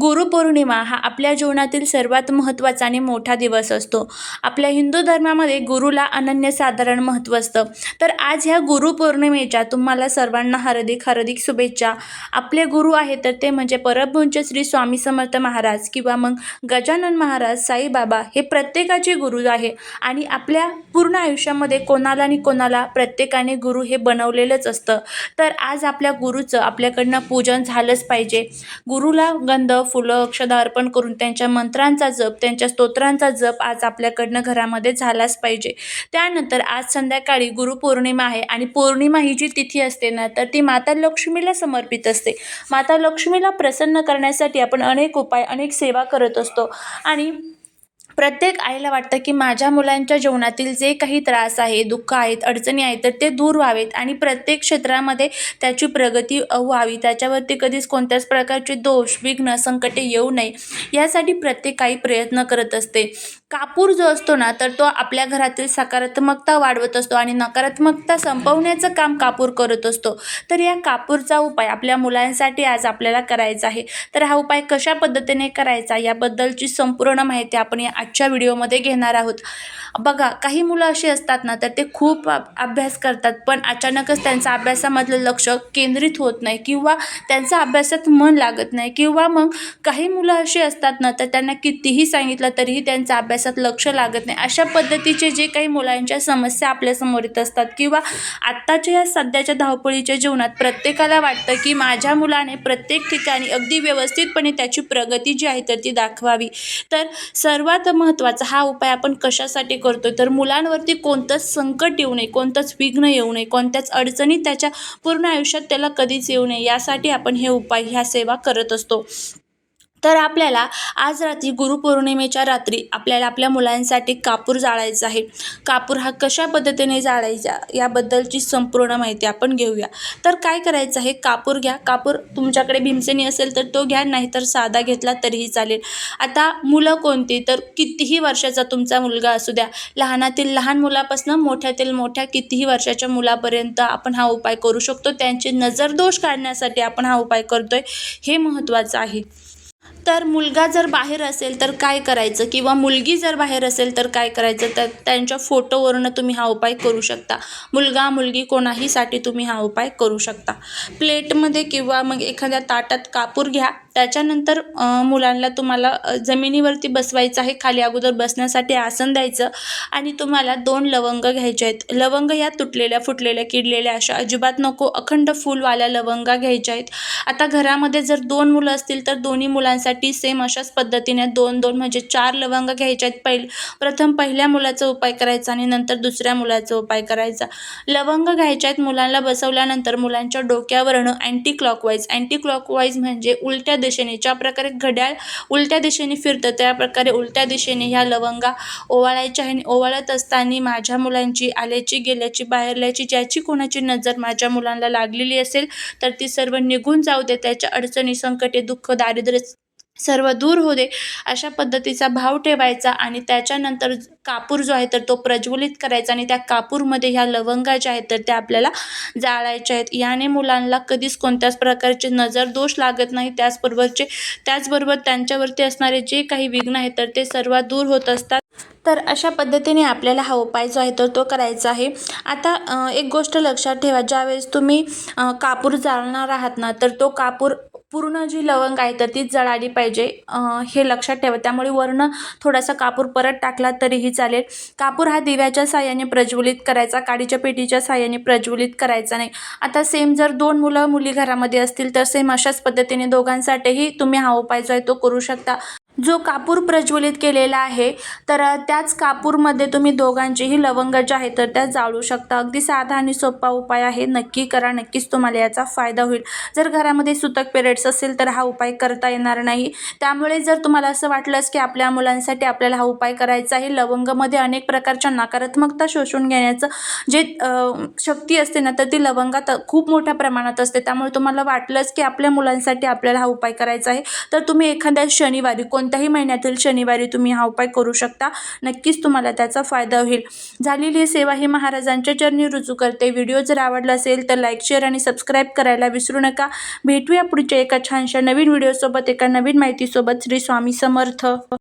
गुरुपौर्णिमा हा आपल्या जीवनातील सर्वात महत्त्वाचा आणि मोठा दिवस असतो. आपल्या हिंदू धर्मामध्ये गुरुला अनन्यसाधारण महत्त्व असतं. तर आज ह्या गुरुपौर्णिमेच्या तुम्हाला सर्वांना हार्दिक हार्दिक शुभेच्छा. आपले गुरु आहेत तर ते म्हणजे परमपूज्य श्री स्वामी समर्थ महाराज किंवा मग गजानन महाराज साईबाबा हे प्रत्येकाचे गुरु आहे. आणि आपल्या पूर्ण आयुष्यामध्ये कोणाला आणि कोणाला प्रत्येकाने गुरु हे बनवलेलंच असतं. तर आज आपल्या गुरुचं आपल्याकडनं पूजन झालंच पाहिजे. गुरुला गंध फुलं अक्षदा अर्पण करून त्यांच्या मंत्रांचा जप त्यांच्या स्तोत्रांचा जप आज आपल्याकडनं घरामध्ये झालाच पाहिजे. त्यानंतर आज संध्याकाळी गुरुपौर्णिमा आहे आणि पौर्णिमा ही जी तिथी असते ना तर ती माता लक्ष्मीला समर्पित असते. माता लक्ष्मीला प्रसन्न करण्यासाठी आपण अनेक उपाय अनेक सेवा करत असतो. आणि प्रत्येक आईला वाटतं की माझ्या मुलांच्या जीवनातील जे काही त्रास आहे दुःख आहेत अडचणी आहेत तर ते दूर व्हावेत आणि प्रत्येक क्षेत्रामध्ये त्याची प्रगती व्हावी. त्याच्यावरती कधीच कोणत्याच प्रकारचे दोष विघ्न संकटे येऊ नये. यासाठी प्रत्येक आई प्रयत्न करत असते. कापूर जो असतो ना तर तो आपल्या घरातील सकारात्मकता वाढवत असतो आणि नकारात्मकता संपवण्याचं काम कापूर करत असतो. तर या कापूरचा उपाय आपल्या मुलांसाठी आज आपल्याला करायचा आहे. तर हा उपाय कशा पद्धतीने करायचा याबद्दलची संपूर्ण माहिती आपण या आजच्या व्हिडिओमध्ये घेणार आहोत. बघा काही मुलं अशी असतात ना तर ते खूप अभ्यास करतात पण अचानकच त्यांचा अभ्यासामधलं लक्ष केंद्रित होत नाही किंवा त्यांचं अभ्यासात मन लागत नाही किंवा मग काही मुलं अशी असतात ना तर त्यांना कितीही सांगितलं तरीही त्यांचा अभ्यासात लक्ष लागत नाही. अशा पद्धतीचे जे काही मुलांच्या समस्या आपल्यासमोर येत असतात किंवा आत्ताच्या या सध्याच्या धावपळीच्या जीवनात प्रत्येकाला वाटतं की माझ्या मुलाने प्रत्येक ठिकाणी अगदी व्यवस्थितपणे त्याची प्रगती जी आहे तर ती दाखवावी. तर सर्वात महत्त्वाचा. हा उपाय आपण कशासाठी करतो तर मुलांवरती कोणतंच संकट येऊ नये कोणतंच विघ्न येऊ नये कोणत्याच अडचणी त्याच्या पूर्ण आयुष्यात त्याला कधीच येऊ नये. यासाठी आपण हे उपाय ह्या सेवा करत असतो. तर आपल्याला आज रात्री गुरुपौर्णिमेच्या रात्री आपल्याला आपल्या मुलांसाठी कापूर जाळायचा आहे. कापूर हा कशा पद्धतीने जाळायचा याबद्दलची संपूर्ण माहिती आपण घेऊया. तर काय करायचं आहे? कापूर घ्या. कापूर तुमच्याकडे भीमसेनी असेल तर तो घ्या नाहीतर साधा घेतला तरीही चालेल. आता मुलं कोणती? तर कितीही वर्षाचा तुमचा मुलगा असू द्या लहानातील लहान मुलापासून मोठ्यातील मोठ्या कितीही वर्षाच्या मुलापर्यंत आपण हा उपाय करू शकतो. त्यांचे नजरदोष काढण्यासाठी आपण हा उपाय करतोय. हे महत्त्वाचं आहे. तर मुलगा जर बाहेर असेल तर काय करायचं? किंवा मुलगी जर बाहेर असेल तर काय करायचं? तर त्यांच्या फोटोवरून तुम्ही हा उपाय करू शकता. मुलगा मुलगी कोणाहीसाठी तुम्ही हा उपाय करू शकता. प्लेटमध्ये किंवा मग एखाद्या ताटात कापूर घ्या. त्याच्यानंतर मुलांना तुम्हाला जमिनीवरती बसवायचं आहे खाली अगोदर बसण्यासाठी आसन द्यायचं आणि तुम्हाला दोन लवंग घ्यायचे आहेत. लवंग या तुटलेल्या फुटलेल्या किडलेल्या अशा अजिबात नको अखंड फुलवाल्या लवंगा घ्यायच्या आहेत. आता घरामध्ये जर दोन मुलं असतील तर दोन्ही मुलांसाठी सेम अशाच पद्धतीने दोन दोन म्हणजे चार लवंग घ्यायच्या आहेत. पहिल प्रथम पहिल्या मुलाचा उपाय करायचा आणि नंतर दुसऱ्या मुलाचा उपाय करायचा. लवंग घ्यायच्या आहेत मुलांना बसवल्यानंतर मुलांच्या डोक्यावरनं अँटी क्लॉकवाईज अँटी क्लॉकवाईज म्हणजे उलट्या दिशेने ज्या प्रकारे घड्याळ उलट्या दिशेने फिरतं त्या प्रकारे उलट्या दिशेने ह्या लवंगा ओवाळायच्या आणि ओवाळत असताना माझ्या मुलांची आल्याची गेल्याची बाहेरल्याची ज्याची कोणाची नजर माझ्या मुलांना लागलेली असेल तर ती सर्व निघून जाऊ दे. त्याच्या अडचणी संकटे दुःख दारिद्र्य सर्व दूर हो दे अशा पद्धतीचा भाव ठेवायचा आणि त्याच्यानंतर कापूर जो आहे तर तो प्रज्वलित करायचा आणि त्या कापूरमध्ये ह्या लवंगा ज्या आहेत तर त्या आपल्याला जाळायच्या आहेत. याने मुलांना कधीच कोणत्याच प्रकारचे नजर दोष लागत नाही. त्याचबरोबरचे त्याचबरोबर त्यांच्यावरती असणारे जे काही विघ्न आहेत तर ते सर्व दूर होत असतात. तर अशा पद्धतीने आपल्याला हा उपाय जो आहे तर तो करायचा आहे. आता एक गोष्ट लक्षात ठेवा. ज्यावेळेस तुम्ही कापूर जाळणार आहात ना तर तो कापूर पूर्ण जी लवंग आहे तर तीच जळाली पाहिजे. हे लक्षात ठेवा. त्यामुळे वरनं थोडासा कापूर परत टाकला तरीही चालेल. कापूर हा दिव्याच्या साह्याने प्रज्वलित करायचा काडीच्या पेटीच्या साह्याने प्रज्वलित करायचा नाही. आता सेम जर दोन मुलं मुली घरामध्ये असतील तर सेम अशाच पद्धतीने दोघांसाठीही तुम्ही हा उपाय जो आहे तो करू शकता. जो कापूर प्रज्वलित केलेला आहे तर त्याच कापूरमध्ये तुम्ही दोघांचेही लवंग जे आहे तर त्या जाळू शकता. अगदी साधा आणि सोपा उपाय आहे. नक्की करा. नक्कीच तुम्हाला याचा फायदा होईल. जर घरामध्ये सुतक पिरियड्स असेल तर हा उपाय करता येणार नाही. त्यामुळे जर तुम्हाला असं वाटलंच की आपल्या मुलांसाठी आपल्याला हा उपाय करायचा आहे लवंगमध्ये अनेक प्रकारच्या नकारात्मकता शोषून घेण्याचं जे शक्ती असते ना तर ती लवंगात खूप मोठ्या प्रमाणात असते. त्यामुळे तुम्हाला वाटलंच की आपल्या मुलांसाठी आपल्याला हा उपाय करायचा आहे. तर तुम्ही एखाद्या शनिवारी कोणत्याही महिन्यातील शनिवारी तुम्ही हा उपाय करू शकता. नक्कीच तुम्हाला त्याचा फायदा होईल. झालेली सेवा ही महाराजांच्या चरणी रुजू करते. व्हिडिओ जर आवडला असेल तर लाईक शेअर आणि सबस्क्राईब करायला विसरू नका. भेटूया पुढच्या एका छानशा नवीन व्हिडिओसोबत एका नवीन माहितीसोबत. श्री स्वामी समर्थ.